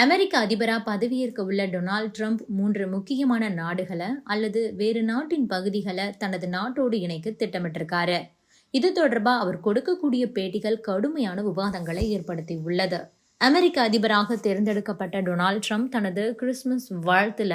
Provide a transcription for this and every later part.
அமெரிக்க அதிபராக பதவியேற்க உள்ள டொனால்ட் ட்ரம்ப் மூன்று முக்கியமான நாடுகளை அல்லது வேறு நாட்டின் பகுதிகளை தனது நாட்டோடு இணைக்க திட்டமிட்டிருக்காரு. இது தொடர்பாக அவர் கொடுக்கக்கூடிய பேட்டிகள் கடுமையான விவாதங்களை ஏற்படுத்தி உள்ளது. அமெரிக்க அதிபராக தேர்ந்தெடுக்கப்பட்ட டொனால்ட் ட்ரம்ப் தனது கிறிஸ்துமஸ் வாழ்த்துல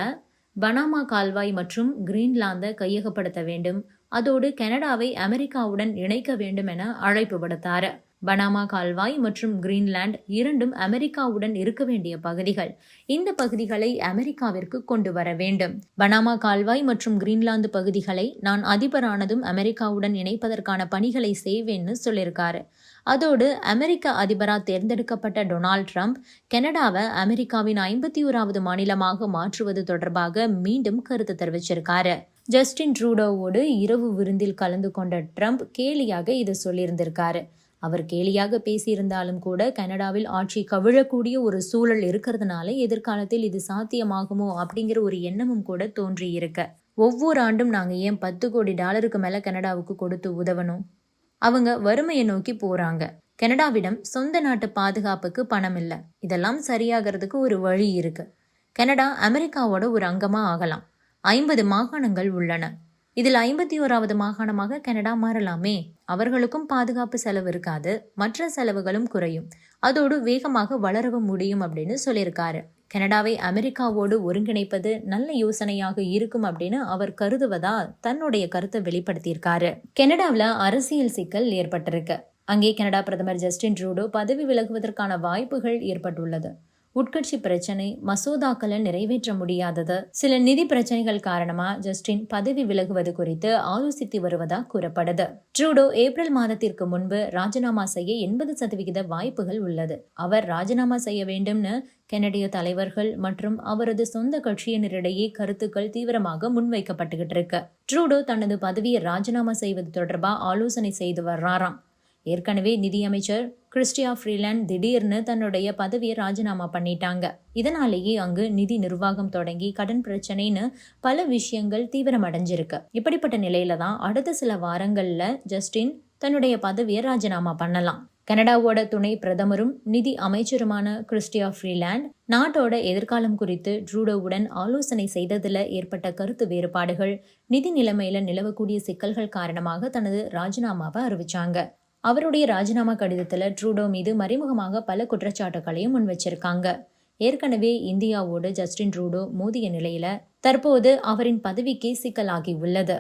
பனாமா கால்வாய் மற்றும் கிரீன்லாந்தை கையகப்படுத்த வேண்டும். அதோடு கனடாவை அமெரிக்காவுடன் இணைக்க வேண்டும் என அழைப்பு விடுத்தார். பனாமா கால்வாய் மற்றும் கிரீன்லாந்து இரண்டும் அமெரிக்காவுடன் இருக்க வேண்டிய பகுதிகள். இந்த பகுதிகளை அமெரிக்காவிற்கு கொண்டு வர வேண்டும். பனாமா கால்வாய் மற்றும் கிரீன்லாந்து பகுதிகளை நான் அதிபரானதும் அமெரிக்காவுடன் இணைப்பதற்கான பணிகளை செய்வேன்னு சொல்லியிருக்காரு. அதோடு அமெரிக்க அதிபராக தேர்ந்தெடுக்கப்பட்ட டொனால்ட் ட்ரம்ப் கனடாவை அமெரிக்காவின் ஐம்பத்தி ஓராவது மாநிலமாக மாற்றுவது தொடர்பாக மீண்டும் கருத்து தெரிவிச்சிருக்காரு. ஜஸ்டின் ட்ரூடோவோடு இரவு விருந்தில் கலந்து கொண்ட ட்ரம்ப் கேலியாக இதை சொல்லியிருந்திருக்காரு. அவர் கேலியாக பேசியிருந்தாலும் கூட கனடாவில் ஆட்சி கவிழக்கூடிய ஒரு சூழல் இருக்கிறதுனால எதிர்காலத்தில் இது சாத்தியமாகுமோ அப்படிங்கிற ஒரு எண்ணமும் கூட தோன்றி இருக்க ஒவ்வொரு ஆண்டும் நாங்கள் ஏன் பத்து கோடி டாலருக்கு மேலே கனடாவுக்கு கொடுத்து உதவணும்? அவங்க வறுமையை நோக்கி போறாங்க. கனடாவிடம் சொந்த நாட்டு பாதுகாப்புக்கு பணம் இல்லை. இதெல்லாம் சரியாகிறதுக்கு ஒரு வழி இருக்கு. கனடா அமெரிக்காவோட ஒரு அங்கமா ஆகலாம். ஐம்பது மாகாணங்கள் உள்ளன. இதில் ஐம்பத்தி ஓராவது மாகாணமாக கனடா மாறலாமே. அவர்களுக்கும் பாதுகாப்பு செலவு இருக்காது. மற்ற செலவுகளும் குறையும். அதோடு வேகமாக வளரவும் முடியும் அப்படின்னு சொல்லியிருக்காரு. கனடாவை அமெரிக்காவோடு ஒருங்கிணைப்பது நல்ல யோசனையாக இருக்கும் அப்படின்னு அவர் கருதுவதா தன்னுடைய கருத்தை வெளிப்படுத்தியிருக்காரு. கனடாவில் அரசியல் சிக்கல் ஏற்பட்டிருக்கு. அங்கே கனடா பிரதமர் ஜஸ்டின் ட்ரூடோ பதவி விலகுவதற்கான வாய்ப்புகள் ஏற்பட்டுள்ளது. உட்கட்சி பிரச்சனை மசோதாக்களை நிறைவேற்ற முடியாதது. சில நிதி பிரச்சனைகள் காரணமா ஜஸ்டின் பதவி விலகுவது குறித்து ஆலோசித்து வருவதாக கூறப்படுது. ட்ரூடோ ஏப்ரல் மாதத்திற்கு முன்பு ராஜினாமா செய்ய எண்பது சதவிகித வாய்ப்புகள் உள்ளது. அவர் ராஜினாமா செய்ய வேண்டும்னு கெனடிய தலைவர்கள் மற்றும் அவரது சொந்த கட்சியினரிடையே கருத்துக்கள் தீவிரமாக முன்வைக்கப்பட்டுகிட்டு இருக்கு. ட்ரூடோ தனது பதவியை ராஜினாமா செய்வது தொடர்பாக ஆலோசனை செய்து வர்றாராம். ஏற்கனவே நிதியமைச்சர் கிறிஸ்டியா ஃப்ரீலாண்ட் திடீர்னு தன்னுடைய பதவியை ராஜினாமா பண்ணிட்டாங்க. இதனாலேயே அங்கு நிதி நிர்வாகம் தொடங்கி கடன் பிரச்சனைன்னு பல விஷயங்கள் தீவிரமடைஞ்சிருக்கு. இப்படிப்பட்ட நிலையில தான் அடுத்த சில வாரங்களில் ஜஸ்டின் தன்னுடைய பதவியை ராஜினாமா பண்ணலாம். கனடாவோட துணை பிரதமரும் நிதி அமைச்சருமான கிறிஸ்டியா ஃப்ரீலாண்ட் நாட்டோட எதிர்காலம் குறித்து ட்ரூடோவுடன் ஆலோசனை செய்ததில் ஏற்பட்ட கருத்து வேறுபாடுகள் நிதி நிலைமையில நிலவக்கூடிய சிக்கல்கள் காரணமாக தனது ராஜினாமாவை அறிவிச்சாங்க. அவருடைய ராஜினாமா கடிதத்தில் ட்ரூடோ மீது மறைமுகமாக பல குற்றச்சாட்டுகளையும் முன் வச்சிருக்காங்க ஏற்கனவே இந்தியாவோடு ஜஸ்டின் ட்ரூடோ மோதிய நிலையில தற்போது அவரின் பதவிக்கே சிக்கலாகி உள்ளது.